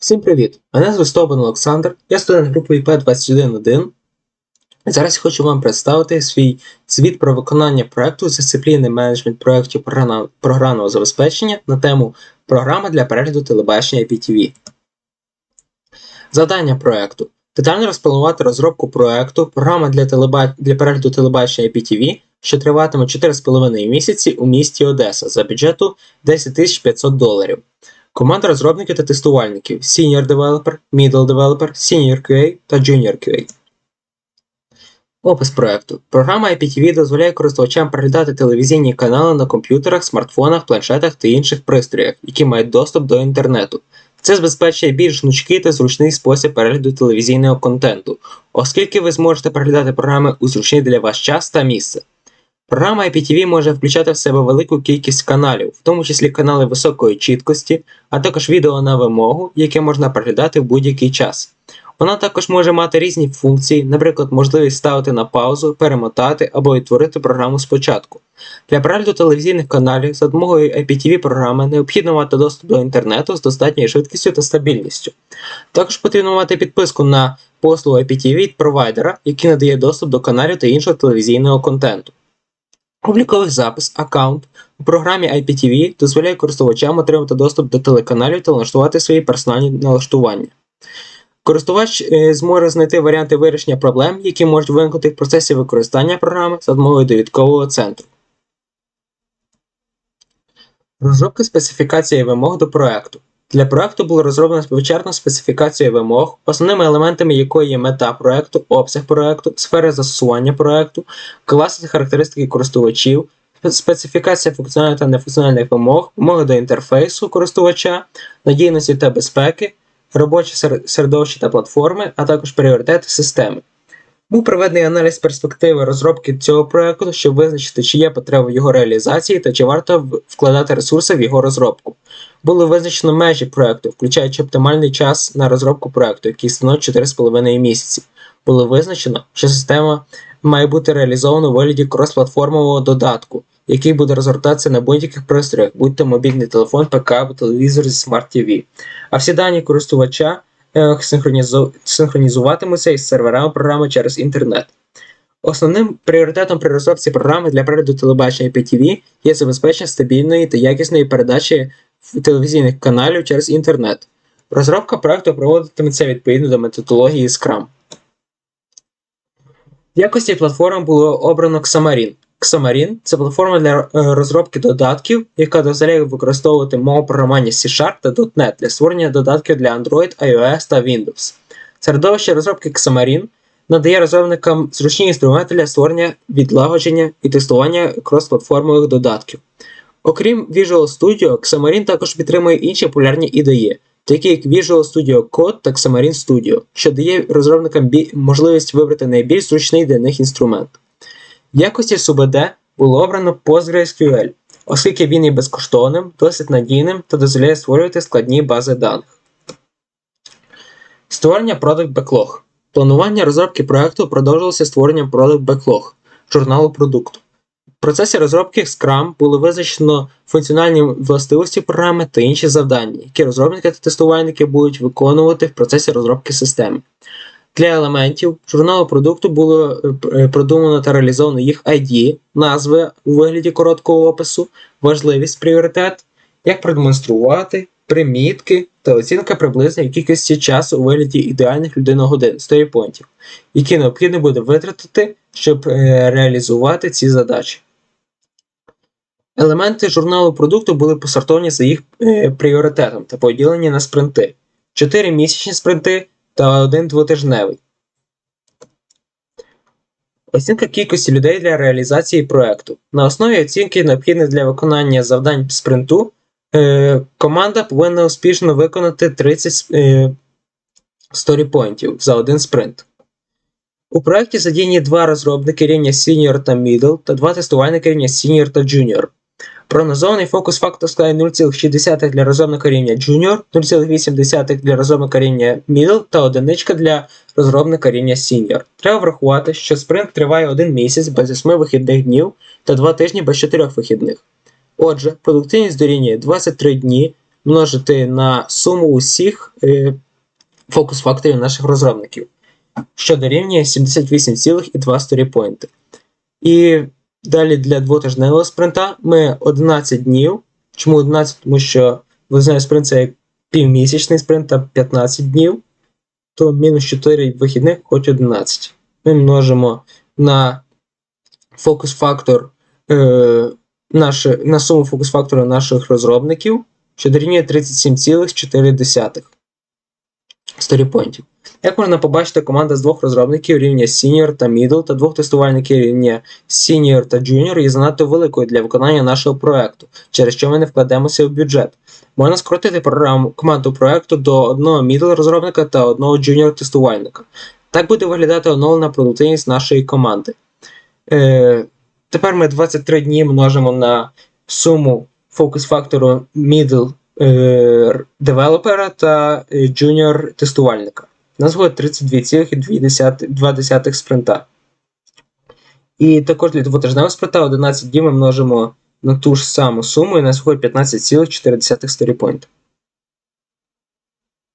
Всім привіт! Мене звуть Стобан Олександр, я студент групи ІП-211. Зараз я хочу вам представити свій звіт про виконання проекту з дисципліни менеджмент проєктів програмного забезпечення на тему Програма для перегляду телебачення IPTV. Завдання проекту. Детально розпланувати розробку проекту Програма для, телеба... для перегляду телебачення IPTV, що триватиме 4,5 місяці у місті Одеса за бюджету 10 500 доларів. Команда розробників та тестувальників Senior Developer, Middle Developer, Senior QA та Junior QA. Опис проекту. Програма IPTV дозволяє користувачам переглядати телевізійні канали на комп'ютерах, смартфонах, планшетах та інших пристроях, які мають доступ до інтернету. Це забезпечує більш гнучкий та зручний спосіб перегляду телевізійного контенту, оскільки ви зможете переглядати програми у зручний для вас час та місце. Програма IPTV може включати в себе велику кількість каналів, в тому числі канали високої чіткості, а також відео на вимогу, яке можна переглядати в будь-який час. Вона також може мати різні функції, наприклад, можливість ставити на паузу, перемотати або відтворити програму спочатку. Для перегляду телевізійних каналів за допомогою IPTV програми необхідно мати доступ до інтернету з достатньою швидкістю та стабільністю. Також потрібно мати підписку на послугу IPTV від провайдера, який надає доступ до каналів та іншого телевізійного контенту. Обліковий запис, аккаунт у програмі IPTV дозволяє користувачам отримати доступ до телеканалів та налаштувати свої персональні налаштування. Користувач е, зможе знайти варіанти вирішення проблем, які можуть виникнути в процесі використання програми за допомогою довідкового центру. Розробка специфікації вимог до проекту. Для проекту було розроблено вичерпну специфікацію вимог, основними елементами якої є мета проекту, обсяг проекту, сфери застосування проекту, класи та характеристики користувачів, специфікація функціональних та нефункціональних вимог, вимоги до інтерфейсу користувача, надійності та безпеки, робоче сер- середовище та платформи, а також пріоритети системи. Був проведений аналіз перспективи розробки цього проекту, щоб визначити, чи є потреба в його реалізації та чи варто вкладати ресурси в його розробку. Було визначено межі проекту, включаючи оптимальний час на розробку проекту, який становить 4,5 місяці. Було визначено, що система має бути реалізована у вигляді кросплатформового додатку, який буде розгортатися на будь-яких пристроях, будь то мобільний телефон, ПК або телевізор зі Smart TV. А всі дані користувача е, синхронізу- синхронізуватимуться із серверами програми через інтернет. Основним пріоритетом при розробці програми для перегляду телебачення IPTV є забезпечення стабільної та якісної передачі телевізійних каналів через інтернет. Розробка проекту проводитиметься відповідно до методології Scrum. В якості платформ було обрано Xamarin. Xamarin – це платформа для е, розробки додатків, яка дозволяє використовувати мову програмування C-Sharp та .NET для створення додатків для Android, iOS та Windows. Середовище розробки Xamarin надає розробникам зручні інструменти для створення, відлагодження і тестування кросплатформових додатків. Окрім Visual Studio, Xamarin також підтримує інші популярні ідеї, такі як Visual Studio Code та Xamarin Studio, що дає розробникам можливість вибрати найбільш зручний для них інструмент. В якості SUBD було обрано PostgreSQL, оскільки він є безкоштовним, досить надійним та дозволяє створювати складні бази даних. Створення Product Backlog. Планування розробки проекту продовжилося створенням Product Backlog журналу продукту. Процесі розробки Scrum було визначено функціональні властивості програми та інші завдання, які розробники та тестувальники будуть виконувати в процесі розробки системи. Для елементів журналу продукту було е, продумано та реалізовано їх ID, назви у вигляді короткого опису, важливість пріоритет, як продемонструвати, примітки та оцінка приблизної кількості часу у вигляді ідеальних людиногодин сторіпойнтів, які необхідно буде витратити, щоб е, реалізувати ці задачі. Елементи журналу продукту були посортовані за їх е, пріоритетом та поділені на спринти: 4 місячні спринти та один двотижневий. Оцінка кількості людей для реалізації проекту. На основі оцінки, необхідних для виконання завдань спринту, е, команда повинна успішно виконати 30 е, сторіпойнтів за один спринт. У проєкті задіяні два розробники рівня Senior та Middle та два тестувальники рівня Senior та Junior. Прогнозований фокус фактор складає 0,6 для розробника рівня Junior, 0,8 для розробника рівня Middle та 1 для розробника рівня Senior. Треба врахувати, що спринт триває 1 місяць без 8 вихідних днів та 2 тижні без 4 вихідних. Отже, продуктивність дорівнює 23 дні множити на суму усіх е, фокус-факторів наших розробників, що дорівнює 78,2 сторіпойнти. І далі для двотижневого спринта ми 11 днів. Чому 11? Тому що визнаю спринт це як півмісячний спринт та 15 днів, то мінус 4 вихідних, хоч 11. Ми множимо на фокус-фактор е, наше, на суму фокус-фактору наших розробників, що дорівнює 37,4 сторіпойнтів. Як можна побачити, команда з двох розробників рівня Senior та Middle та двох тестувальників рівня Senior та Junior є занадто великою для виконання нашого проекту, через що ми не вкладемося в бюджет. Можна скоротити програму команду проекту до одного middle розробника та одного junior тестувальника. Так буде виглядати оновлена продуктивність нашої команди. Е, тепер ми 23 дні множимо на суму фокус-фактору middle девелопера та е, junior тестувальника. У нас буде 32,2 спринта. І також для двотижневого спринта 11 днів ми множимо на ту ж саму суму і нас виходить 15,4 сторіпойнта.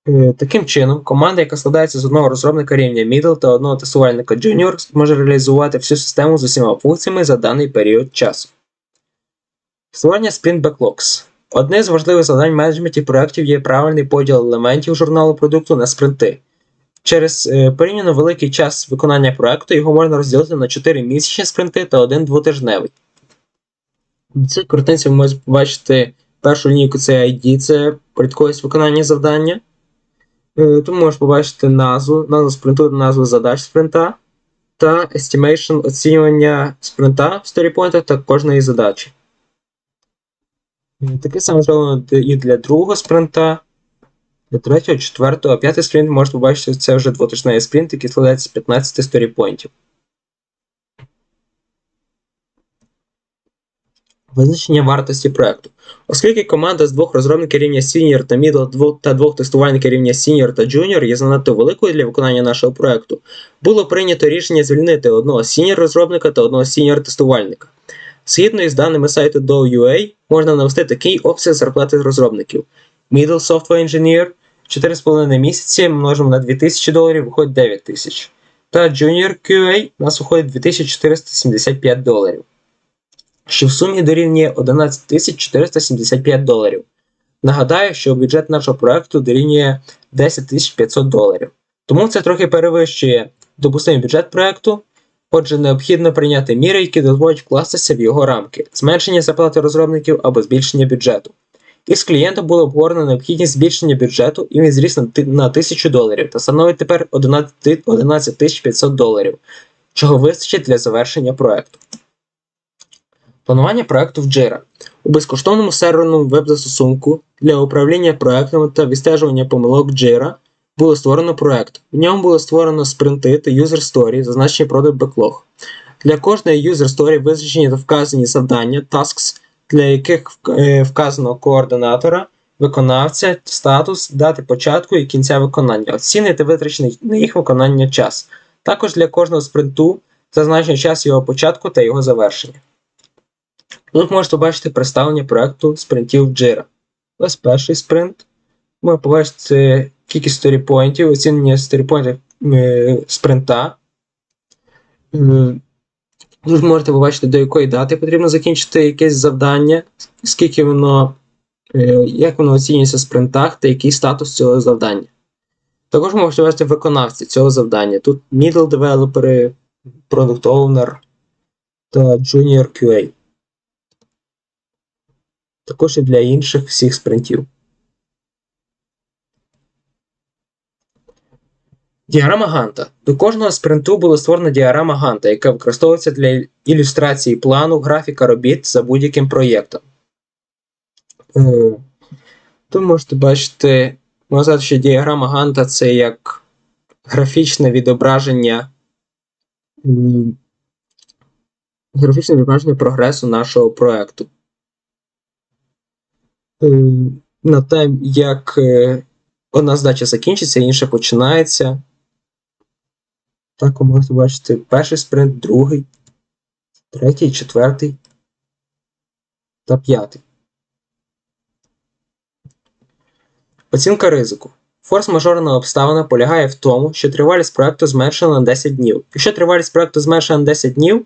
Е, Таким чином, команда, яка складається з одного розробника рівня Middle та одного тестувальника Junior, може реалізувати всю систему з усіма функціями за даний період часу. Створення Sprint Backlogs. Одне з важливих завдань в менеджменті проєктів є правильний поділ елементів журналу продукту на спринти. Через е, порівняно великий час виконання проєкту його можна розділити на 4 місячні спринти та один двотижневий. В цій картинці ви можете побачити першу лінійку це ID, це порядковість виконання завдання. Е, Тут можеш побачити назву, назву спринту, назву задач спринта та estimation оцінювання спринта в сторіпойнтах та кожної задачі. Е, Таке саме зроблено і для другого спринта, для третього, четвертого, п'ятий спринт можете побачити, це вже двотижневий спринт, який складається з 15 сторіпойнтів. Визначення вартості проекту. Оскільки команда з двох розробників рівня Senior та Middle та двох тестувальників рівня Senior та Junior є занадто великою для виконання нашого проекту, було прийнято рішення звільнити одного Senior розробника та одного Senior тестувальника. Згідно із даними сайту Dow.ua, можна навести такий обсяг зарплати розробників. Middle Software Engineer 4,5 місяці множимо на 2000 доларів, виходить 9000. Та Junior QA у нас виходить 2475 доларів що в сумі дорівнює 11 475 доларів. Нагадаю, що бюджет нашого проекту дорівнює 10 500 доларів. Тому це трохи перевищує допустимий бюджет проекту, отже, необхідно прийняти міри, які дозволять вкластися в його рамки, зменшення зарплати розробників або збільшення бюджету. Із клієнтом було обговорено необхідність збільшення бюджету, і він зріс на 1000 доларів та становить тепер 11 11 500 доларів, чого вистачить для завершення проекту. Планування проекту в Jira. У безкоштовному серверному веб-застосунку для управління проектами та відстежування помилок Jira було створено проект. В ньому було створено спринти та user story, зазначені Product Backlog. Для кожної user story визначені та вказані завдання, tasks, для яких е, вказано координатора, виконавця, статус, дати початку і кінця виконання, оціни та витрачений на їх виконання час. Також для кожного спринту зазначено час його початку та його завершення. Тут можете побачити представлення проекту спринтів Jira. Ось перший спринт. Можна побачити кількість сторіпойнтів, оцінення сторіпойнтів е, спринта. Е, Тут можете побачити, до якої дати потрібно закінчити якесь завдання, скільки воно, е, як воно оцінюється в спринтах та який статус цього завдання. Також можете бачити виконавці цього завдання. Тут middle developer, product owner та junior QA також і для інших всіх спринтів. Діаграма Ганта. До кожного спринту була створена діаграма Ганта, яка використовується для ілюстрації плану, графіка робіт за будь-яким проєктом. Е, Тут можете бачити, можна сказати, що діаграма Ганта це як графічне відображення. Графічне відображення прогресу нашого проєкту. Е, на те, як е, одна задача закінчиться, інша починається. Так, ви можете бачити перший спринт, другий, третій, четвертий та п'ятий. Оцінка ризику. Форс-мажорна обставина полягає в тому, що тривалість проекту зменшена на 10 днів. Якщо тривалість проекту зменшена на 10 днів,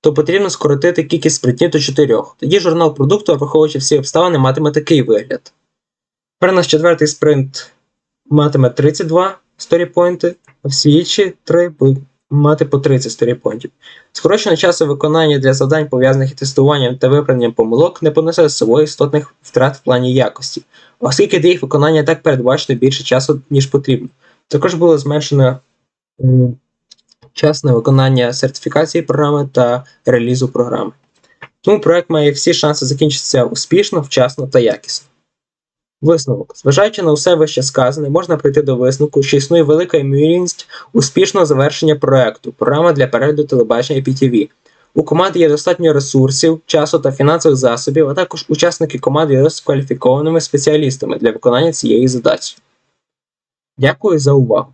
то потрібно скоротити кількість спринтів до 4. Тоді журнал продукту, враховуючи всі обставини, матиме такий вигляд. Тепер наш четвертий спринт матиме 32 сторіпойнти, всі інші 3 будуть мати по 30 сторіпойнтів. Скорочення часу виконання для завдань, пов'язаних із тестуванням та виправленням помилок, не понесе з собою істотних втрат в плані якості, оскільки для їх виконання так передбачено більше часу, ніж потрібно. Також було зменшено час на виконання сертифікації програми та релізу програми. Тому проект має всі шанси закінчитися успішно, вчасно та якісно. Висновок. Зважаючи на усе вище сказане, можна прийти до висновку, що існує велика ймовірність успішного завершення проекту програма для перегляду телебачення PTV. У команди є достатньо ресурсів, часу та фінансових засобів, а також учасники команди є кваліфікованими спеціалістами для виконання цієї задачі. Дякую за увагу!